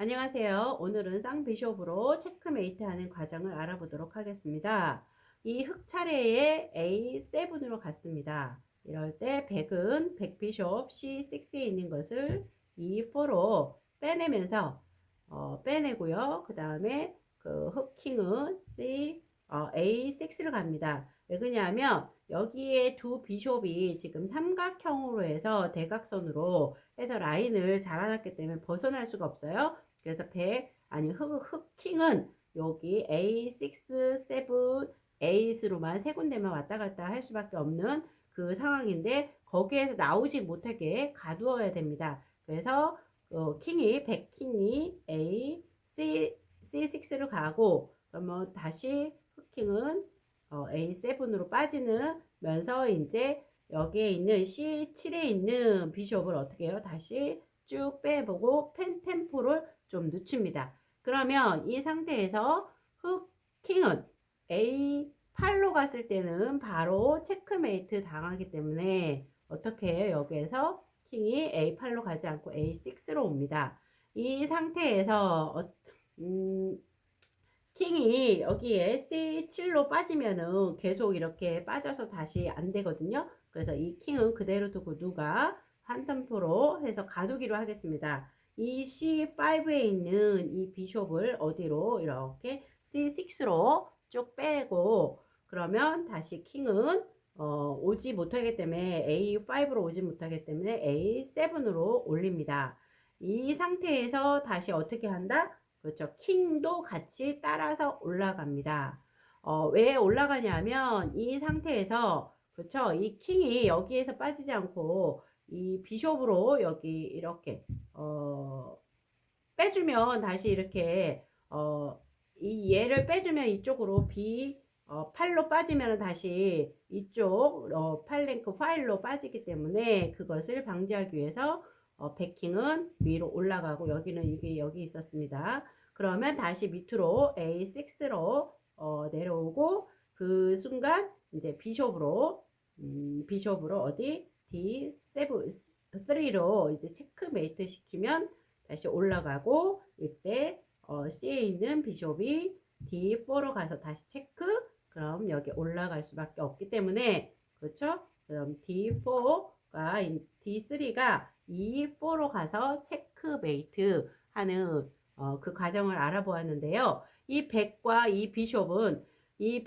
안녕하세요. 오늘은 쌍비숍으로 체크메이트 하는 과정을 알아보도록 하겠습니다. 이 흑 차례에 A7으로 갔습니다. 이럴 때 100은 100비숍 C6에 있는 것을 E4로 빼내면서 어, 빼내고요. 그 다음에 그 흑킹은 C 어, A6로 갑니다. 왜 그러냐면 여기에 두 비숍이 지금 삼각형으로 해서 대각선으로 해서 라인을 잡아놨기 때문에 벗어날 수가 없어요. 그래서 100 아니 흑, 흑킹은 여기 A6, 7, 8으로만 세 군데만 왔다 갔다 할 수밖에 없는 그 상황인데 거기에서 나오지 못하게 가두어야 됩니다. 그래서 어, 킹이 100킹이 A, C, C6로 가고 그러면 다시 흑킹은 어, A7으로 빠지는 면서 이제 여기에 있는 C7에 있는 비숍을 어떻게 해요? 다시 쭉 빼보고 펜 템포를 좀 늦춥니다. 그러면 이 상태에서 흑 킹은 A8로 갔을 때는 바로 체크메이트 당하기 때문에 어떻게 해요? 여기에서 킹이 A8로 가지 않고 A6로 옵니다. 이 상태에서 어, 음, 킹이 여기에 C7로 빠지면은 계속 이렇게 빠져서 다시 안 되거든요. 그래서 이 킹은 그대로 두고 누가 한 템포로 해서 가두기로 하겠습니다. 이 C5에 있는 이 비숍을 어디로 이렇게 C6로 쭉 빼고 그러면 다시 킹은 어, 오지 못하기 때문에 A5로 오지 못하기 때문에 A7으로 올립니다. 이 상태에서 다시 어떻게 한다? 그렇죠. 킹도 같이 따라서 올라갑니다. 어, 왜 올라가냐면 이 상태에서 그렇죠. 이 킹이 여기에서 빠지지 않고 이 비숍으로 여기 이렇게 어, 빼주면 다시 이렇게 어, 이 얘를 빼주면 이쪽으로 B 어, 8로 빠지면 다시 이쪽 어, 8랭크 파일로 빠지기 때문에 그것을 방지하기 위해서 어, 베킹은 위로 올라가고 여기는 이게 여기 있었습니다. 그러면 다시 밑으로 A6로 어, 내려오고 그 순간 이제 비숍으로 음, 비숍으로 어디 D7 3로 이제 체크메이트 시키면 다시 올라가고 이때 어, C에 있는 비숍이 D4로 가서 다시 체크 그럼 여기 올라갈 수밖에 없기 때문에 그렇죠? 그럼 D4가 D3가 E4로 가서 체크메이트 하는 어, 그 과정을 알아보았는데요. 이 100과 이 비숍은 이